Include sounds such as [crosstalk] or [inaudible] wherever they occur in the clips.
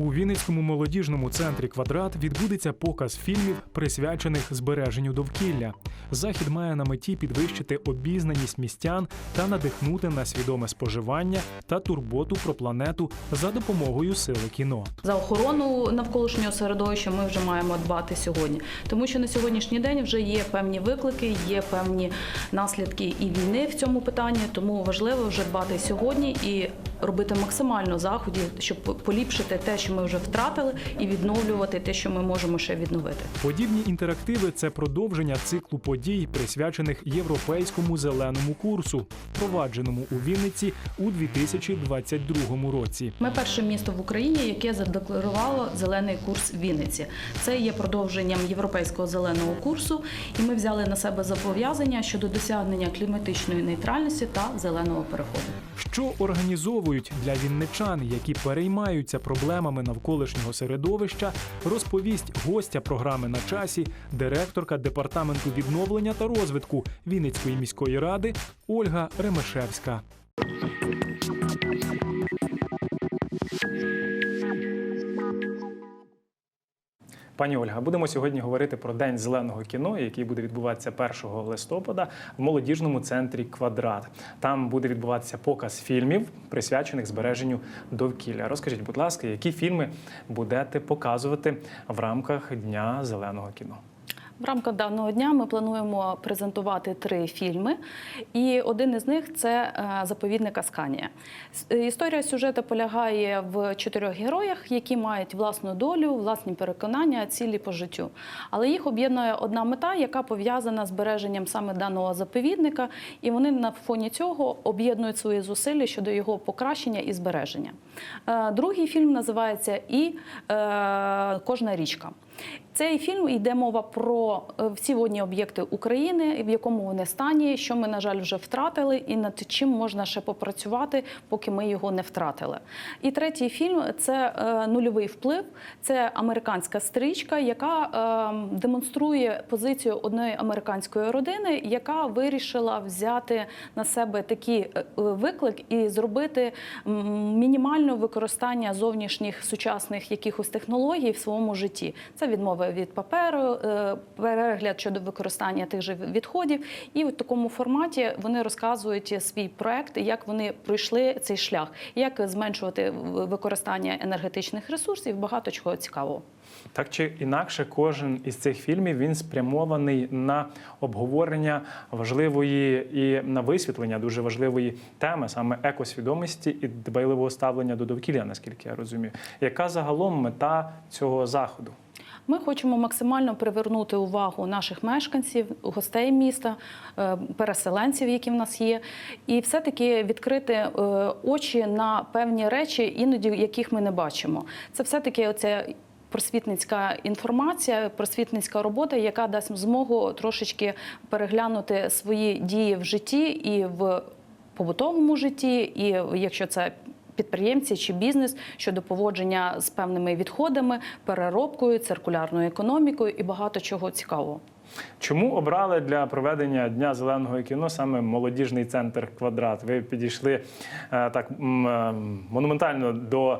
У Вінницькому молодіжному центрі Квадрат відбудеться показ фільмів, присвячених збереженню довкілля. Захід має на меті підвищити обізнаність містян та надихнути на свідоме споживання та турботу про планету за допомогою сили кіно. За охорону навколишнього середовища ми вже маємо дбати сьогодні, тому що на сьогоднішній день вже є певні виклики, є певні наслідки і війни в цьому питанні. Тому важливо вже дбати сьогодні і робити максимально заходів, щоб поліпшити те, що ми вже втратили, і відновлювати те, що ми можемо ще відновити. Подібні інтерактиви це продовження циклу подій, присвячених європейському зеленому курсу, впровадженому у Вінниці у 2022 році. Ми перше місто в Україні, яке задекларувало зелений курс Вінниці. Це є продовженням європейського зеленого курсу, і ми взяли на себе зобов'язання щодо досягнення кліматичної нейтральності та зеленого переходу. Що організовують для вінничан, які переймаються проблемами навколишнього середовища, розповість гостя програми на часі, директорка департаменту відновлення та розвитку Вінницької міської ради Ольга Ремешевська. Пані Ольга, будемо сьогодні говорити про День зеленого кіно, який буде відбуватися 1 листопада в молодіжному центрі Квадрат. Там буде відбуватися показ фільмів, присвячених збереженню довкілля. Розкажіть, будь ласка, які фільми будете показувати в рамках Дня зеленого кіно? В рамках даного дня ми плануємо презентувати три фільми, і один із них це е, заповідник Асканія. Е, Історія сюжету полягає в чотирьох героях, які мають власну долю, власні переконання, цілі по життю. Але їх об'єднує одна мета, яка пов'язана з збереженням саме даного заповідника, і вони на фоні цього об'єднують свої зусилля щодо його покращення і збереження. Е, Другий фільм називається І кожна річка. Цей фільм йде мова про е, всі водні об'єкти України, в якому вони стані, що ми, на жаль, вже втратили, і над чим можна ще попрацювати, поки ми його не втратили. І третій фільм це е, нульовий вплив. Це американська стрічка, яка е, демонструє позицію одної американської родини, яка вирішила взяти на себе такий е, виклик і зробити мінімальне використання зовнішніх сучасних якихось технологій в своєму житті. Це відмова від паперу, е, перегляд щодо використання тих же відходів. І в такому форматі вони розказують свій проект, як вони пройшли цей шлях, як зменшувати використання енергетичних ресурсів. Багато чого цікавого. Так чи інакше, кожен із цих фільмів він спрямований на обговорення важливої і на висвітлення дуже важливої теми, саме екосвідомості і дбайливого ставлення до довкілля, наскільки я розумію. Яка загалом мета цього заходу? Ми хочемо максимально привернути увагу наших мешканців, гостей міста, е, переселенців, які в нас є, і все-таки відкрити е, очі на певні речі, іноді яких ми не бачимо. Це все-таки оця просвітницька інформація, просвітницька робота, яка дасть змогу трошечки переглянути свої дії в житті і в побутовому житті, і якщо це підприємці чи бізнес щодо поводження з певними відходами, переробкою, циркулярною економікою і багато чого цікавого. Чому обрали для проведення дня зеленого кіно саме молодіжний центр квадрат? Ви підійшли е, так е, монументально до е,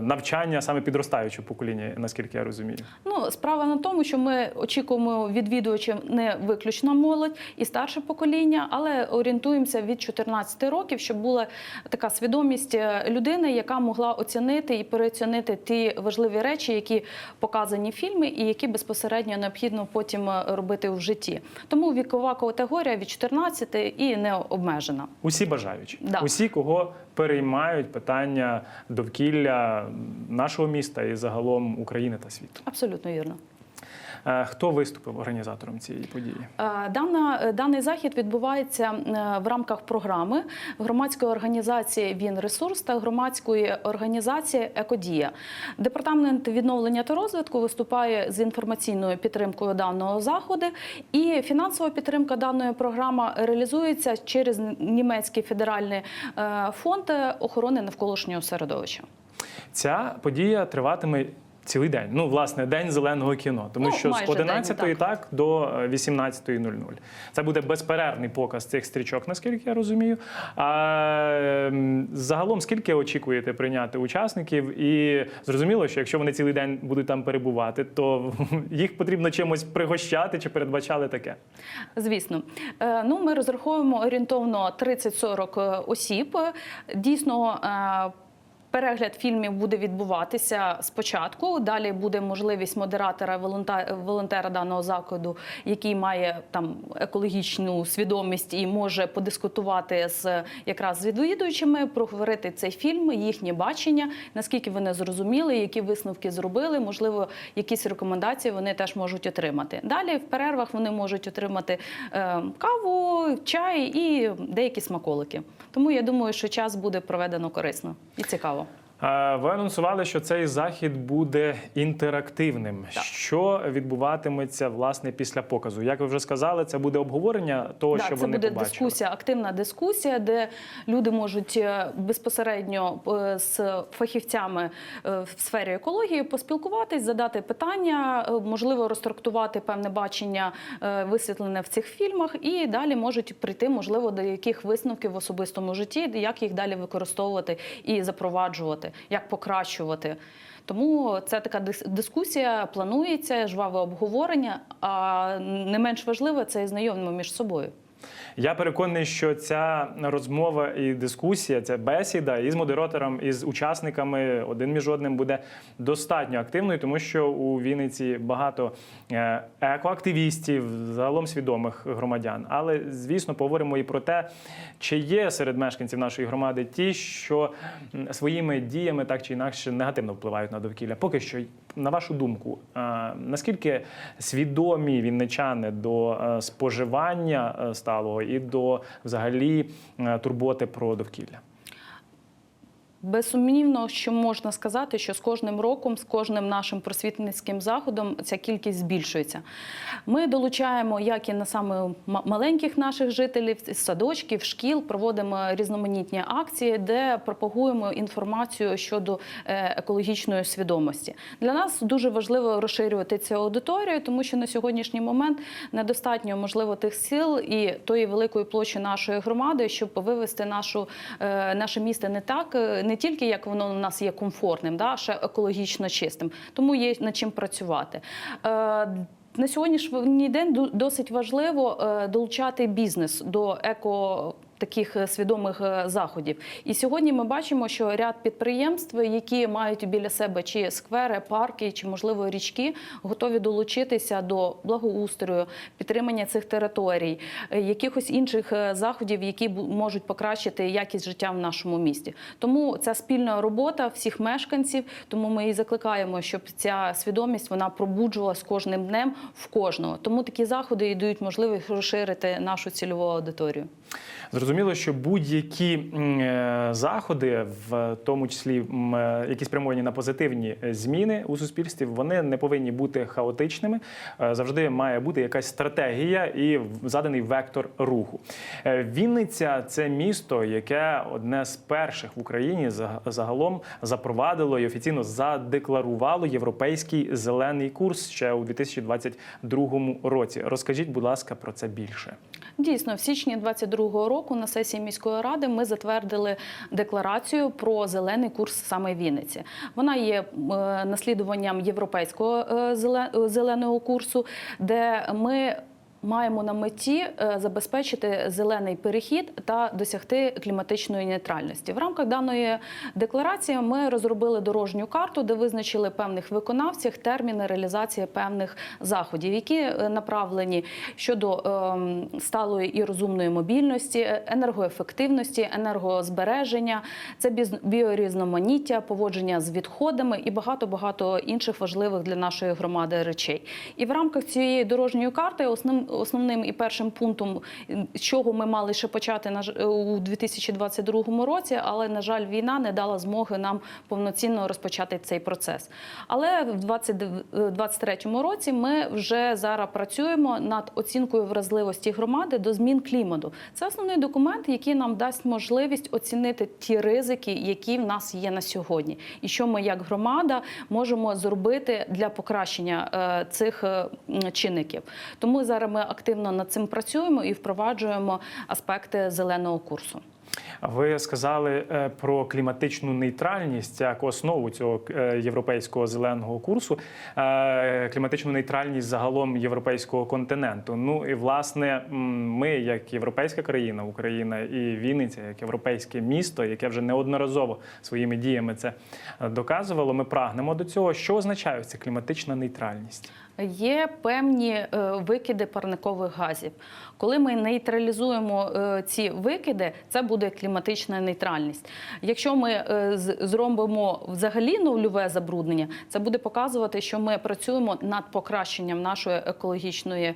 навчання саме підростаючого покоління, наскільки я розумію. Ну, справа на тому, що ми очікуємо відвідувачів не виключно молодь і старше покоління, але орієнтуємося від 14 років, щоб була така свідомість людини, яка могла оцінити і переоцінити ті важливі речі, які показані в фільмі, і які безпосередньо необхідно потім е, робити в житті. Тому вікова категорія від 14 і не обмежена. Усі бажаючі, Да. усі, кого переймають питання довкілля нашого міста і загалом України та світу. Абсолютно вірно. Е, Хто виступив організатором цієї події? Е, Дана, е, даний захід відбувається в рамках програми громадської організації Він ресурс та громадської організації Екодія. Департамент відновлення та розвитку виступає з інформаційною підтримкою даного заходу, і фінансова підтримка даної програми реалізується через німецький федеральний фонд охорони навколишнього середовища. Ця подія триватиме Цілий день. Ну, власне, день зеленого кіно. Тому Ну, що з майже 11 день, так. до е, 18.00. Це буде безперервний показ цих стрічок, наскільки я розумію. А ем, загалом, скільки очікуєте прийняти учасників? І зрозуміло, що якщо вони цілий день будуть там перебувати, то [laughs] їх потрібно чимось пригощати чи передбачали таке. Звісно, Е, ну ми розраховуємо орієнтовно 30-40 осіб. Дійсно. Перегляд фільмів буде відбуватися спочатку. Далі буде можливість модератора волонтера даного закладу, який має там екологічну свідомість і може подискутувати з якраз з відвідувачами, проговорити цей фільм, їхнє бачення, наскільки вони зрозуміли, які висновки зробили. Можливо, якісь рекомендації вони теж можуть отримати. Далі в перервах вони можуть отримати е, каву, чай і деякі смаколики. Тому я думаю, що час буде проведено корисно і цікаво. Ви анонсували, що цей захід буде інтерактивним. Так. Що відбуватиметься власне після показу? Як ви вже сказали, це буде обговорення того, Да, що це вони буде дискусія, активна дискусія, де люди можуть е, безпосередньо е, з фахівцями е, в сфері екології поспілкуватись, задати питання, можливо, розтрактувати певне бачення висвітлене в цих фільмах, і далі можуть прийти, можливо, до яких висновків в особистому житті, як їх далі використовувати і запроваджувати, як покращувати. Тому це така дис- дискусія планується, жваве обговорення. А не менш важливе це і знайомимо між собою. Я переконаний, що ця розмова і дискусія, ця бесіда із модератором, із учасниками один між одним буде достатньо активною, тому що у Вінниці багато е, екоактивістів, загалом свідомих громадян. Але звісно, поговоримо і про те, чи є серед мешканців нашої громади ті, що своїми діями так чи інакше негативно впливають на довкілля. Поки що, на вашу думку, е, наскільки свідомі вінничани до е, споживання сталого і до взагалі е, турботи про довкілля? Безсумнівно, що можна сказати, що з кожним роком, з кожним нашим просвітницьким заходом ця кількість збільшується. Ми долучаємо як і на саме маленьких наших жителів, садочків, шкіл, проводимо різноманітні акції, де пропагуємо інформацію щодо е, екологічної свідомості. Для нас дуже важливо розширювати цю аудиторію, тому що на сьогоднішній момент недостатньо можливо тих сил і тої великої площі нашої громади, щоб вивести нашу е, наше місто не так, е, не тільки як воно у нас є комфортним, да, ще екологічно чистим. Тому є над чим працювати. Е, на сьогоднішній день досить важливо е, долучати бізнес до еко. Таких е, свідомих е, заходів, і сьогодні ми бачимо, що ряд підприємств, які мають біля себе чи сквери, парки, чи можливо річки, готові долучитися до благоустрою, підтримання цих територій, е, якихось інших заходів, які можуть покращити якість життя в нашому місті. Тому це спільна робота всіх мешканців. Тому ми і закликаємо, щоб ця свідомість вона пробуджувалась кожним днем в кожного. Тому такі заходи і дають можливість розширити нашу цільову аудиторію. Зрозуміло, що будь-які е, заходи, в тому числі е, які спрямовані на позитивні е, зміни у суспільстві, вони не повинні бути хаотичними. Завжди має бути якась стратегія і заданий вектор руху. Вінниця це місто, яке одне з перших в Україні за- загалом запровадило і офіційно задекларувало європейський зелений курс ще у 2022 році. Розкажіть, будь ласка, про це більше. Дійсно, в січні 22-го року на сесії міської ради ми затвердили декларацію про зелений курс саме Вінниці. Вона є е, наслідуванням європейського е, е, зеленого курсу, де ми. Маємо на меті е, забезпечити зелений перехід та досягти кліматичної нейтральності. В рамках даної декларації ми розробили дорожню карту, де визначили певних виконавців терміни реалізації певних заходів, які е, направлені щодо ем, сталої і розумної мобільності, е, енергоефективності, енергозбереження, це біорізноманіття, поводження з відходами і багато багато інших важливих для нашої громади речей. І в рамках цієї дорожньої карти основним основним і першим пунктом, з чого ми мали ще почати на у 2022 році, але на жаль, війна не дала змоги нам повноцінно розпочати цей процес. Але в 2023 році ми вже зараз працюємо над оцінкою вразливості громади до змін клімату. Це основний документ, який нам дасть можливість оцінити ті ризики, які в нас є на сьогодні, і що ми як громада можемо зробити для покращення е, цих е, чинників. Тому зараз ми активно над цим працюємо і впроваджуємо аспекти зеленого курсу. Ви сказали е, про кліматичну нейтральність як основу цього е, європейського зеленого курсу, е, кліматичну нейтральність загалом європейського континенту. Ну і власне ми, як європейська країна, Україна і Вінниця, як європейське місто, яке вже неодноразово своїми діями це доказувало. Ми прагнемо до цього. Що означає ця кліматична нейтральність? Є певні е, викиди парникових газів. Коли ми нейтралізуємо е, ці викиди, це буде кліматична нейтральність. Якщо ми е, зробимо взагалі нульове забруднення, це буде показувати, що ми працюємо над покращенням нашої екологічної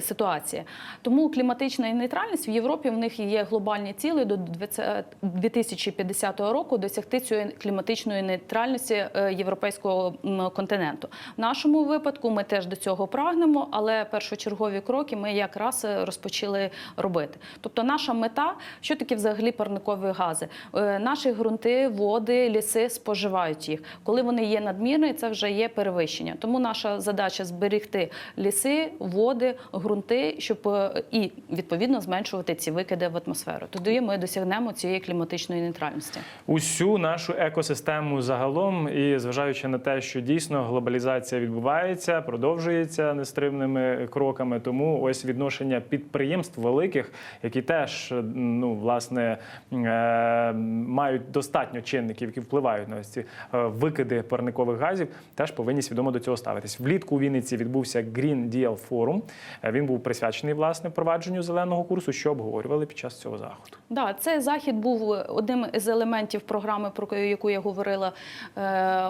ситуації. Тому кліматична нейтральність в Європі в них є глобальні цілі до 20 2050 року досягти цієї кліматичної нейтральності європейського континенту. В нашому випадку ми теж до цього прагнемо, але першочергові кроки ми якраз е, розпочали робити. Тобто, наша мета, що таке взагалі парникові гази? Е, Наші ґрунти, води, ліси споживають їх. Коли вони є надмірні, це вже є перевищення. Тому наша задача зберегти ліси, води, ґрунти, щоб е, і відповідно зменшувати ці викиди в атмосферу. Тоді ми досягнемо цієї кліматичної нейтральності. усю нашу екосистему загалом, і зважаючи на те, що дійсно глобалізація відбувається, продовжується нестримними кроками. Тому ось відношення підприємств великих, які теж ну власне е, мають достатньо чинників, які впливають на ці е, викиди парникових газів, теж повинні свідомо до цього ставитись. Влітку у Вінниці відбувся Green Deal Forum. Е, Він був присвячений власне впровадженню зеленого курсу, що обговорювали під час цього заходу. Да, цей захід був одним з елементів програми, про яку я говорила,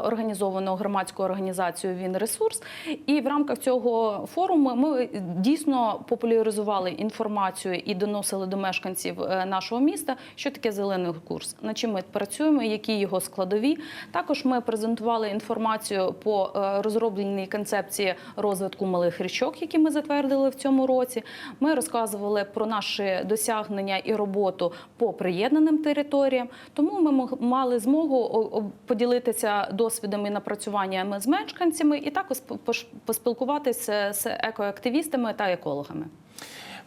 організованого громадською організацією Він ресурс. І в рамках цього форуму ми дійсно популяризували інформацію і доносили до мешканців е, нашого міста, що таке зелений курс, над чим ми працюємо, які його складові. Також ми презентували інформацію по е, розробленій концепції розвитку малих річок, які ми затвердили в цьому році. Ми розказували про наші досягнення і роботу по приєднаним територіям. Тому ми мали змогу поділитися досвідом і напрацюваннями з мешканцями, і також поспілкуватися з екоактивістами та екологами.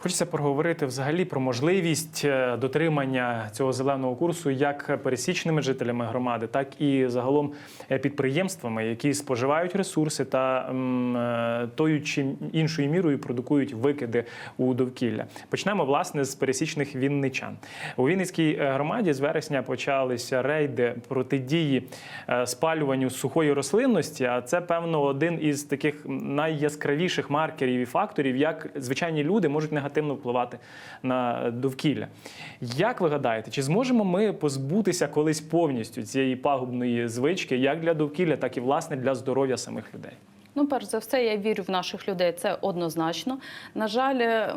Хочеться поговорити взагалі про можливість е, дотримання цього зеленого курсу як пересічними жителями громади, так і загалом е, підприємствами, які споживають ресурси та м, е, тою чи іншою мірою продукують викиди у довкілля. Почнемо власне з пересічних вінничан. У Вінницькій громаді з вересня почалися рейди протидії спалюванню сухої рослинності. А це певно один із таких найяскравіших маркерів і факторів, як звичайні люди можуть негативно впливати на довкілля. Як ви гадаєте, чи зможемо ми позбутися колись повністю цієї пагубної звички, як для довкілля, так і власне для здоров'я самих людей? Ну, перш за все, я вірю в наших людей. Це однозначно. На жаль,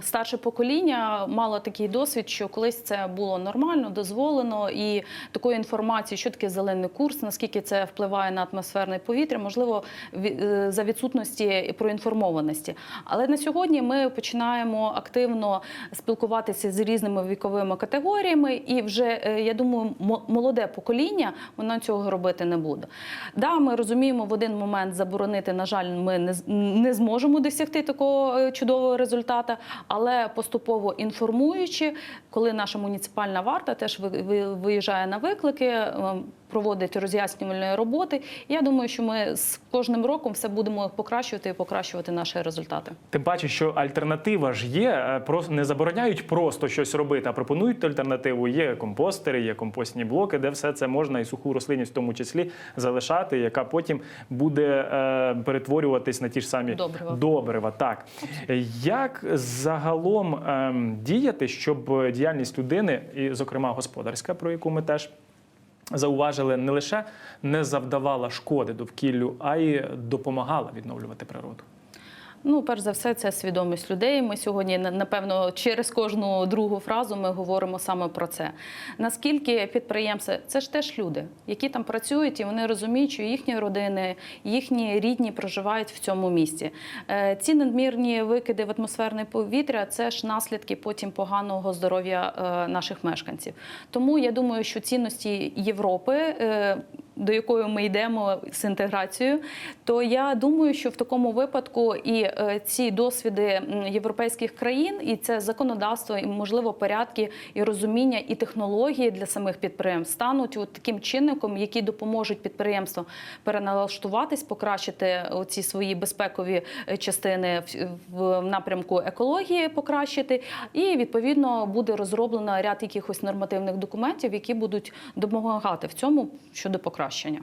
старше покоління мало такий досвід, що колись це було нормально, дозволено, і такої інформації, що таке зелений курс, наскільки це впливає на атмосферне повітря, можливо, е, за відсутності проінформованості. Але на сьогодні ми починаємо активно спілкуватися з різними віковими категоріями, і вже е, я думаю, молоде покоління воно цього робити не буде. Да, ми розуміємо в один момент заборонити, на жаль, ми не, не зможемо досягти такого е, чудового результату, але поступово інформуючи, коли наша муніципальна варта теж ви- ви- виїжджає на виклики. е, Проводить роз'яснювальні роботи. Я думаю, що ми з кожним роком все будемо покращувати і покращувати наші результати. Тим паче, що альтернатива ж є. е, Просто не забороняють просто щось робити, а пропонують альтернативу. Є компостери, є компостні блоки, де все це можна і суху рослинність в тому числі залишати, яка потім буде перетворюватись на ті ж самі Добрива. добрива. Так як загалом ем, діяти, щоб діяльність людини, і, зокрема, господарська, про яку ми теж. Зауважили, не лише не завдавала шкоди довкіллю, а й допомагала відновлювати природу. Ну, перш за все, це свідомість людей. Ми сьогодні, напевно, через кожну другу фразу ми говоримо саме про це. Наскільки підприємці це ж теж люди, які там працюють, і вони розуміють, що їхні родини, їхні рідні проживають в цьому місті. Е, Ці надмірні викиди в атмосферне повітря це ж наслідки потім поганого здоров'я е, наших мешканців. Тому я думаю, що цінності Європи. До якої ми йдемо з інтеграцією, то я думаю, що в такому випадку і е, ці досвіди європейських країн, і це законодавство, і можливо порядки, і розуміння, і технології для самих підприємств стануть от таким чинником, які допоможуть підприємствам переналаштуватись, покращити ці свої безпекові е, частини в напрямку екології, покращити, і відповідно буде розроблено ряд якихось нормативних документів, які будуть допомагати в цьому щодо покращення покращення.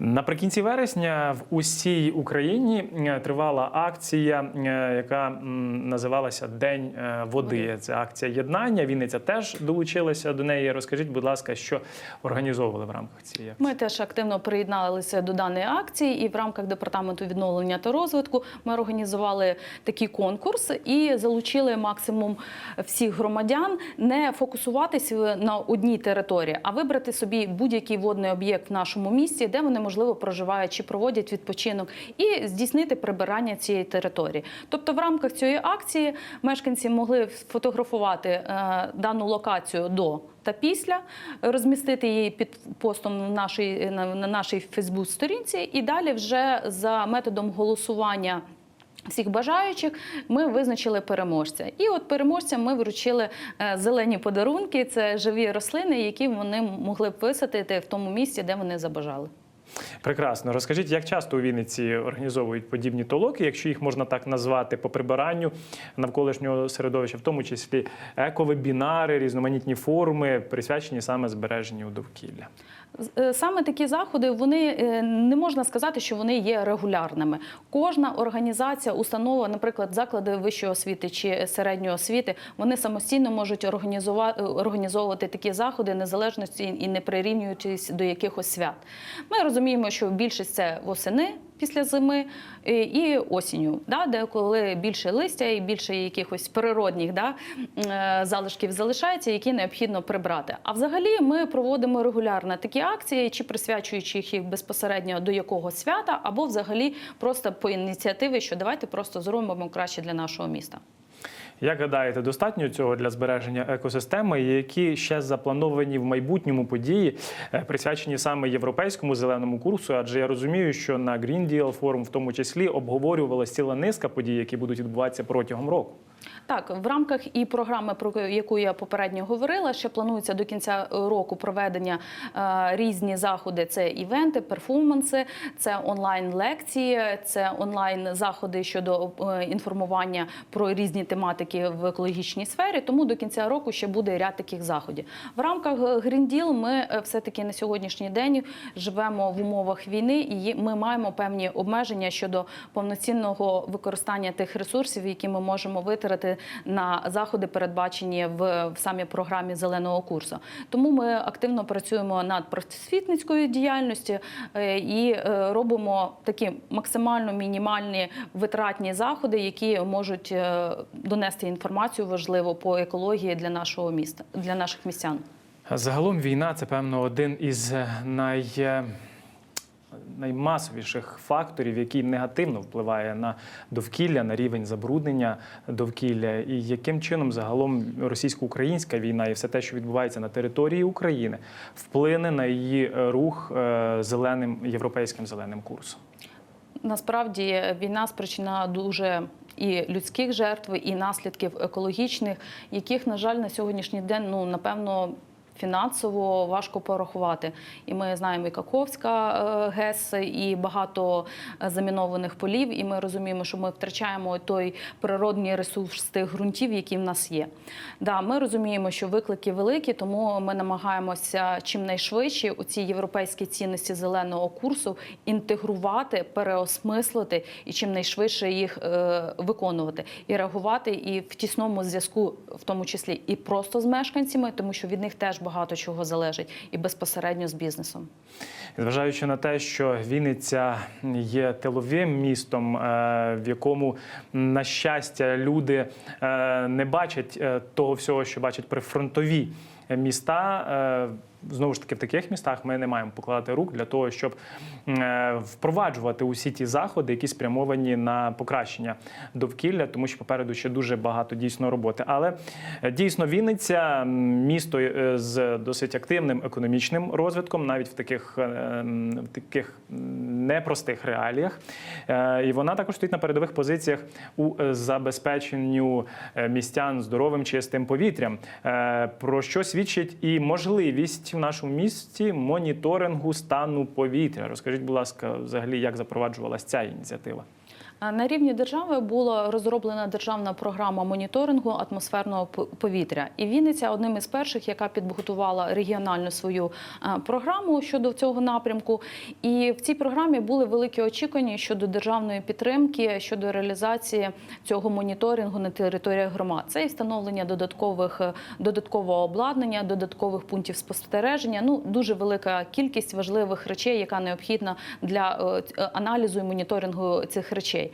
Наприкінці вересня в усій Україні е, тривала акція, е, яка називалася День е, води. Це акція єднання. Вінниця теж долучилася до неї. Розкажіть, будь ласка, що організовували в рамках цієї акції? Ми теж активно приєдналися до даної акції, і в рамках департаменту відновлення та розвитку ми організували такий конкурс і залучили максимум всіх громадян не фокусуватися на одній території, а вибрати собі будь-який водний об'єкт в нашому місті, де вони можливо проживають чи проводять відпочинок, і здійснити прибирання цієї території. Тобто, в рамках цієї акції мешканці могли сфотографувати е, дану локацію до та після, розмістити її під постом на нашій, на, на нашій Фейсбук-сторінці, і далі вже за методом голосування. Всіх бажаючих ми визначили переможця, і от переможцям ми вручили е, зелені подарунки. Це живі рослини, які вони могли б висадити в тому місці, де вони забажали. Прекрасно. Розкажіть, як часто у Вінниці організовують подібні толоки, якщо їх можна так назвати, по прибиранню навколишнього середовища, в тому числі ековебінари, різноманітні форуми, присвячені саме збереженню довкілля. Е, Саме такі заходи вони е, не можна сказати, що вони є регулярними. Кожна організація, установа, наприклад, заклади вищої освіти чи середньої освіти, вони самостійно можуть організувати організовувати такі заходи незалежності і не прирівнюючись до якихось свят. Ми розуміємо, що більшість це восени. Після зими е, і осінню, да, де коли більше листя і більше якихось природних да, е, залишків залишається, які необхідно прибрати. А взагалі ми проводимо регулярно такі акції, чи присвячуючи їх безпосередньо до якогось свята, або взагалі просто по ініціативі, що давайте просто зробимо краще для нашого міста. Як гадаєте, достатньо цього для збереження екосистеми, які ще заплановані в майбутньому події, е, присвячені саме європейському зеленому курсу? Адже я розумію, що на Green Deal Forum в тому числі обговорювалася ціла низка подій, які будуть відбуватися протягом року. Так, в рамках і програми, про яку я попередньо говорила, ще планується до кінця року проведення е, різні заходи. Це івенти, перформанси, це онлайн-лекції, це онлайн-заходи щодо е, інформування про різні тематики в екологічній сфері. Тому до кінця року ще буде ряд таких заходів. В рамках Green Deal ми е, все-таки на сьогоднішній день живемо в умовах війни, і ми маємо певні обмеження щодо повноцінного використання тих ресурсів, які ми можемо витратити на заходи, передбачені в, в самій програмі зеленого курсу. Тому ми активно працюємо над просвітницькою діяльністю е, і е, робимо такі максимально мінімальні витратні заходи, які можуть е, донести інформацію важливу по екології для нашого міста, для наших містян. Загалом війна це певно один із най... наймасовіших факторів, який негативно впливає на довкілля, на рівень забруднення довкілля, і яким чином загалом російсько-українська війна і все те, що відбувається на території України, вплине на її е, рух е, зеленим європейським зеленим курсом. Насправді війна спричинила дуже і людських жертв, і наслідків екологічних, яких, на жаль, на сьогоднішній день ну напевно. Фінансово важко порахувати, і ми знаємо і Каковська е, ГЕС, і багато е, замінованих полів. І ми розуміємо, що ми втрачаємо той природний ресурс тих ґрунтів, які в нас є. Да, ми розуміємо, що виклики великі, тому ми намагаємося чимнайшвидше у ці європейські цінності зеленого курсу інтегрувати, переосмислити і чимнайшвидше їх е, виконувати і реагувати, і в тісному зв'язку, в тому числі і просто з мешканцями, тому що від них теж багато чого залежить і безпосередньо з бізнесом. Зважаючи на те, що Вінниця є тиловим містом, е, в якому, на щастя, люди е, не бачать е, того всього, що бачать прифронтові міста. е, Знову ж таки, в таких містах ми не маємо покладати рук для того, щоб е, впроваджувати усі ті заходи, які спрямовані на покращення довкілля, тому що попереду ще дуже багато дійсно роботи. Але е, дійсно Вінниця місто з досить активним економічним розвитком, навіть в таких, в таких непростих реаліях. І вона також стоїть на передових позиціях у забезпеченню містян здоровим чистим повітрям, про що свідчить і можливість в нашому місті моніторингу стану повітря. Розкажіть, будь ласка, взагалі, як запроваджувалася ця ініціатива? На рівні держави була розроблена державна програма моніторингу атмосферного повітря. І Вінниця одним із перших, яка підготувала регіональну свою е, програму щодо цього напрямку. І в цій програмі були великі очікування щодо державної підтримки, щодо реалізації цього моніторингу на територіях громад. Це і встановлення додаткових е, додаткового обладнання, додаткових пунктів спостереження. Ну дуже велика кількість важливих речей, яка необхідна для е, аналізу і моніторингу цих речей.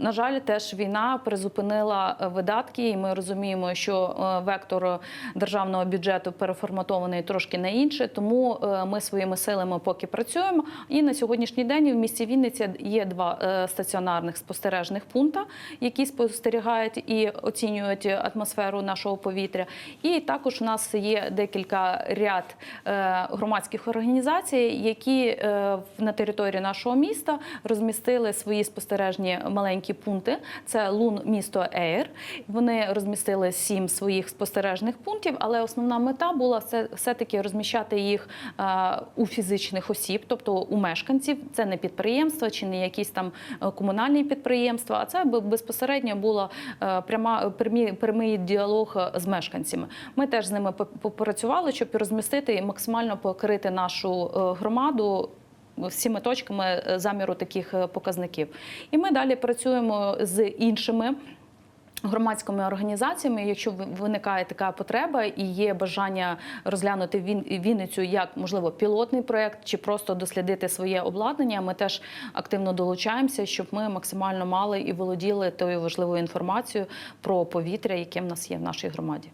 На жаль, теж війна призупинила е, видатки, і ми розуміємо, що е, вектор державного бюджету переформатований трошки на інше. Тому е, ми своїми силами поки працюємо. І на сьогоднішній день в місті Вінниця є два стаціонарних спостережних пункта, які спостерігають і оцінюють атмосферу нашого повітря. І також у нас є декілька ряд громадських організацій, які на території нашого міста розмістили свої спостережні маленькі пункти. Це Лун місто Ейр. Вони розмістили сім своїх спостережних пунктів, але основна мета була все, все-таки розміщати їх е, у фізичних осіб, тобто у мешканців. Це не підприємства чи не якісь там е, комунальні підприємства, а це безпосередньо була е, пряма прямі, прямий діалог з мешканцями. Ми теж з ними по- попрацювали, щоб розмістити і максимально покрити нашу громаду всіми точками е, заміру таких е, показників. І ми далі працюємо з іншими. Громадськими організаціями, якщо виникає така потреба і є бажання розглянути Вінницю як можливо пілотний проект чи просто дослідити своє обладнання, ми теж активно долучаємося, щоб ми максимально мали і володіли тою важливою інформацією про повітря, яке в нас є в нашій громаді.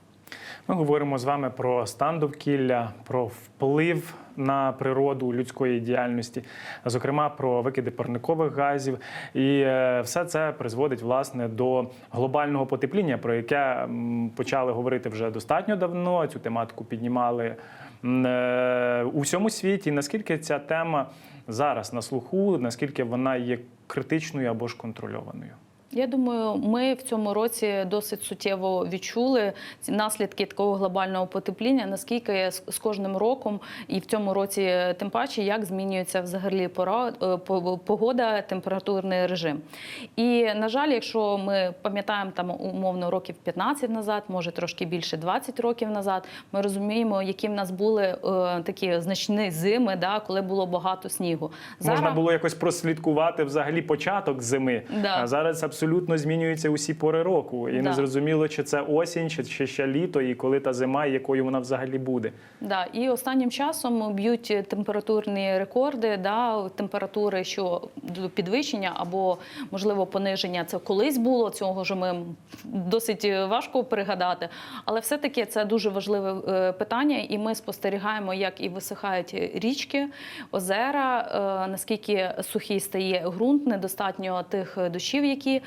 Ми говоримо з вами про стан довкілля, про вплив на природу людської діяльності, зокрема про викиди парникових газів. І е, все це призводить власне до глобального потепління, про яке почали говорити вже достатньо давно. Цю тематику піднімали е, у всьому світі. Наскільки ця тема зараз на слуху, наскільки вона є критичною або ж контрольованою? Я думаю, ми в цьому році досить суттєво відчули ці наслідки такого глобального потепління. Наскільки з кожним роком, і в цьому році е, тим паче, як змінюється взагалі пора е, по- погода, температурний режим. І на жаль, якщо ми пам'ятаємо там умовно років 15 назад, може трошки більше 20 років назад, ми розуміємо, які в нас були е, такі значні зими, да, коли було багато снігу. Можна було якось прослідкувати взагалі початок зими. Да. А зараз абсолютно змінюються усі пори року. І Да. не зрозуміло, чи це осінь, чи ще, ще літо, і коли та зима, і якою вона взагалі буде. Да, і останнім часом б'ють температурні рекорди, да, температури, що підвищення або можливо пониження. Це колись було цього ж ми досить важко пригадати. Але все-таки це дуже важливе е, питання, і ми спостерігаємо, як і висихають річки, озера, е, наскільки сухий стає ґрунт, недостатньо тих дощів, які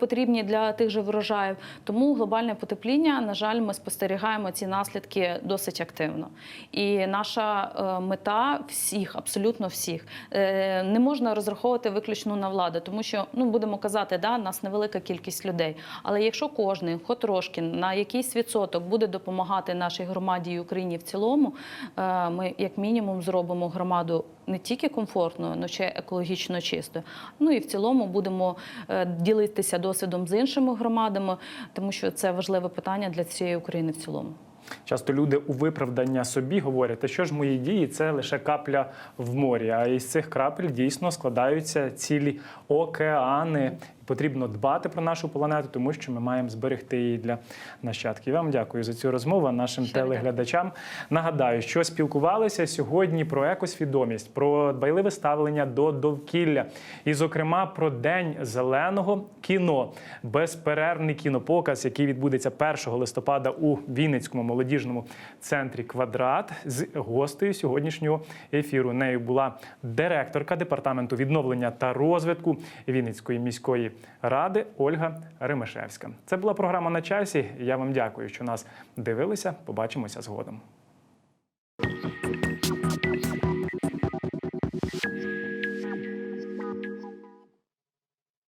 потрібні для тих же врожаїв. Тому глобальне потепління, на жаль, ми спостерігаємо ці наслідки досить активно. І наша е, мета всіх, абсолютно всіх, е, не можна розраховувати виключно на владу, тому що ну будемо казати, да, нас невелика кількість людей. Але якщо кожен, хоч трошки на якийсь відсоток буде допомагати нашій громаді і Україні в цілому, е, ми як мінімум зробимо громаду не тільки комфортною, але ще екологічно чистою. Ну і в цілому будемо е, ділитися досвідом з іншими громадами, тому що це важливе питання для цієї України в цілому. Часто люди у виправдання собі говорять, що ж мої дії це лише капля в морі. А із цих крапель дійсно складаються цілі океани Потрібно дбати про нашу планету, тому що ми маємо зберегти її для нащадків. Я вам дякую за цю розмову. Нашим Щиро телеглядачам нагадаю, що спілкувалися сьогодні про екосвідомість, про дбайливе ставлення до довкілля, і, зокрема, про день зеленого кіно, безперервний кінопоказ, який відбудеться 1 листопада у Вінницькому молодіжному центрі Квадрат з гостею сьогоднішнього ефіру. Нею була директорка департаменту відновлення та розвитку Вінницької міської ради Ольга Римишевська. Це була програма на часі. Я вам дякую, що нас дивилися. Побачимося згодом.